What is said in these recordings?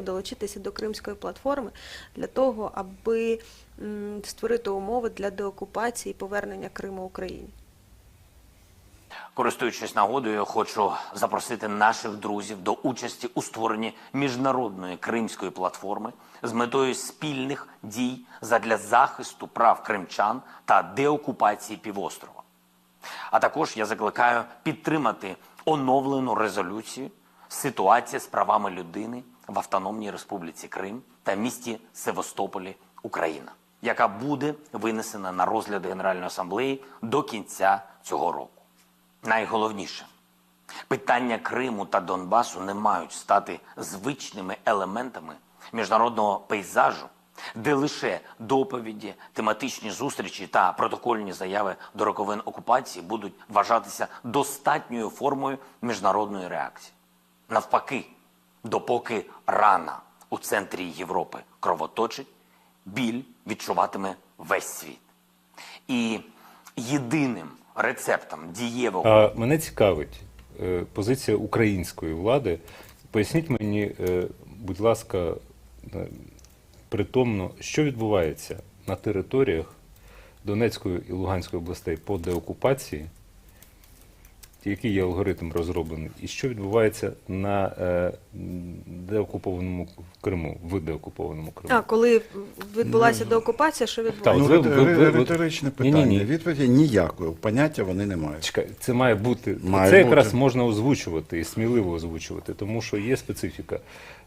долучитися до Кримської платформи для того, аби створити умови для деокупації і повернення Криму Україні. Користуючись нагодою, хочу запросити наших друзів до участі у створенні міжнародної кримської платформи з метою спільних дій задля захисту прав кримчан та деокупації півострова. А також я закликаю підтримати оновлену резолюцію ситуація з правами людини в Автономній Республіці Крим та місті Севастополі, Україна, яка буде винесена на розгляд Генеральної асамблеї до кінця цього року. Найголовніше питання Криму та Донбасу не мають стати звичними елементами міжнародного пейзажу, де лише доповіді, тематичні зустрічі та протокольні заяви до роковин окупації будуть вважатися достатньою формою міжнародної реакції. Навпаки, допоки рана у центрі Європи кровоточить, біль відчуватиме весь світ. І єдиним рецептом дієвого А мене цікавить е, позиція української влади. Поясніть мені, е, будь ласка, е, притомно, що відбувається на територіях Донецької і Луганської областей по деокупації, який є алгоритм розроблений, і що відбувається на е, деокупованому Криму, в деокупованому Криму? А коли відбулася деокупація, що Так, відбулося? от Ну, ви- ви- ви- ви- риторичне питання. Відповіді ніякої. Поняття вони не мають. Чекай, це має бути Має це бути. якраз можна озвучувати і сміливо озвучувати, тому що є специфіка.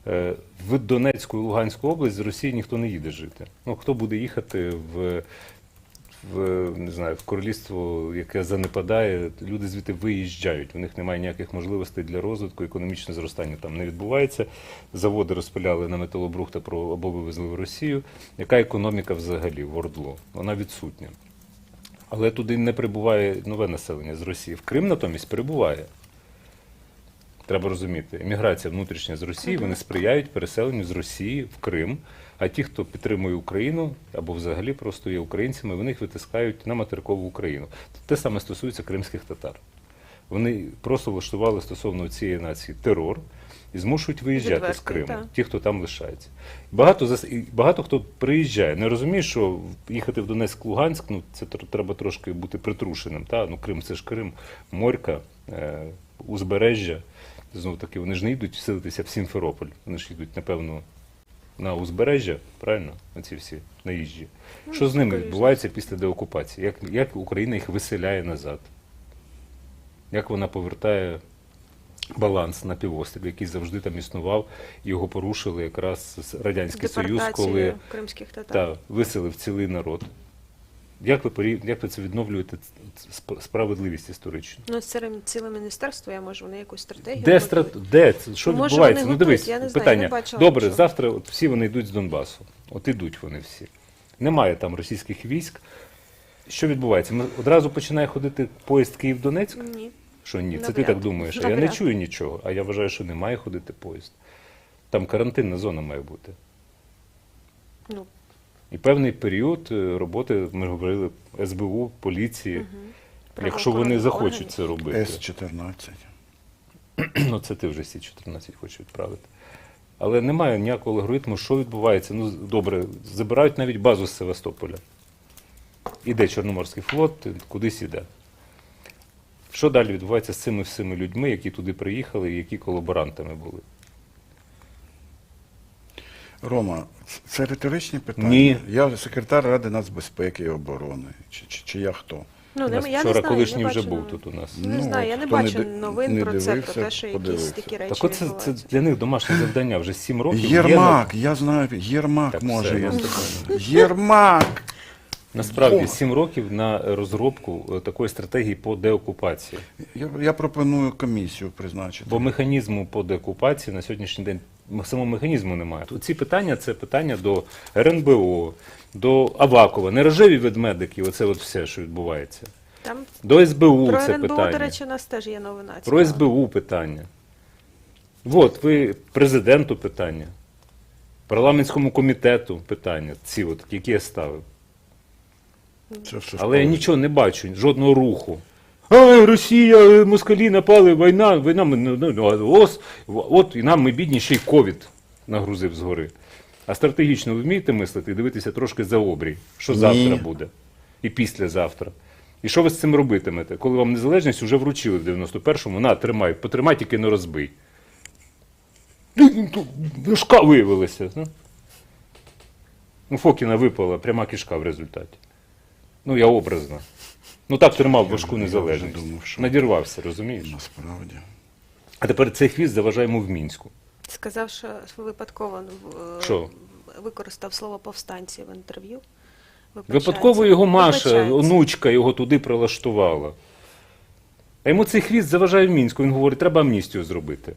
Е, В Донецьку і Луганську область з Росії ніхто не їде жити. Ну хто буде їхати в не знаю, в королівство, яке занепадає, люди звідти виїжджають. У них немає ніяких можливостей для розвитку, економічне зростання там не відбувається. Заводи розпиляли на металобрухта або вивезли в Росію. Яка економіка взагалі в Ордло? Вона відсутня. Але туди не прибуває нове населення з Росії. В Крим натомість прибуває. Треба розуміти, еміграція внутрішня з Росії, вони сприяють переселенню з Росії в Крим. А ті, хто підтримує Україну або взагалі просто є українцями, вони їх витискають на материкову Україну. Те саме стосується кримських татар. Вони просто влаштували стосовно цієї нації терор і змушують виїжджати з Криму, так. ті, хто там лишається. Багато зас- і багато хто приїжджає. Не розуміє, що їхати в Донецьк, Луганськ, ну це тр- треба трошки бути притрушеним. Та? Ну, Крим це ж Крим, Морька, е, узбережжя. Знову таки, вони ж не йдуть вселитися в Сімферополь. Вони ж йдуть, напевно, на узбережжя, правильно? Оці всі наїжджі. Що з ними відбувається після деокупації? Як, як Україна їх виселяє назад? Як вона повертає баланс на півострів, який завжди там існував, його порушили якраз Радянський Союз, коли кримських татар. та, виселив цілий народ. Як ви, порів- як ви це відновлюєте сп- справедливість історичну? Ну, це ціле міністерство, я можу, вони якусь стратегію. Де, готують. страт... Де це? Що може, відбувається? вони Ну дивись, готують, я не знаю, питання. я не бачила Добре, нічого. завтра от всі вони йдуть з Донбасу. От ідуть вони всі. Немає там російських військ. Що відбувається? Ми одразу починає ходити поїзд Київ-Донецьк? Ні. Що ні? Це ти Навряд. так думаєш. А я не Навряд. чую нічого. А я вважаю, що не має ходити поїзд. Там карантинна зона має бути. Ну, І певний період е, роботи, ми говорили, СБУ, поліції, якщо вони захочуть це робити. С-14. Ну, це ти вже всі 14 хочеш відправити. Але немає ніякого алгоритму, що відбувається. Ну, добре, забирають навіть базу з Севастополя. Іде Чорноморський флот, кудись іде. Що далі відбувається з цими всіми людьми, які туди приїхали і які колаборантами були? Рома, це риторичні питання. Ні. Я секретар Ради нацбезпеки і оборони. Чи, чи, чи я хто? ну не, я не вчора знаю, колишній не вже бачу був тут у нас. Не Ну, знаю, я от не хто не бачу ди- новин не про це, про дивився, те, що якісь подивився. такі речі Так оце це, відбуваються. для них домашнє завдання. Вже сім років. є Єрмак, я знаю, Єрмак Так, може. все, я ну. Єрмак! Насправді. 7 років на розробку е, такої стратегії по деокупації. Я, я пропоную комісію призначити. Бо механізму по деокупації на сьогоднішній день самого механізму немає. Ці питання це питання до РНБО, до Авакова, не рожеві ведмедики, оце от все, що відбувається. Там До СБУ про це РНБО, питання. до речі, у нас теж є новина. Про. СБУ питання. От ви президенту питання, парламентському комітету питання, ці от, які я ставив. Це все Але я нічого не бачу, жодного руху. А, Росія, е, москалі напали, війна, війна, ми, ну, ну, ос, от і нам ми бідні, ще й ковід. нагрузив згори. А стратегічно ви вмієте мислити і дивитися трошки за обрій, що Ні. завтра буде, і післязавтра. І що ви з цим робитимете? Коли вам незалежність вже вручили в 91-му, на, тримай, потримай, тільки не розбий. Кишка виявилася. ну. Ну, Фокіна випала пряма кишка в результаті. Ну, я образно. Ну так тримав важку незалежність. думав, що- Надірвався, розумієш? Насправді. А тепер цей хвіст заважає йому в мінську. Сказав, що випадково е, Що? використав слово повстанці в інтерв'ю. Випадково його Маша, Вибачається. онучка, його туди прилаштувала. А йому цей хвіст заважає в мінську. Він говорить, треба амністію зробити.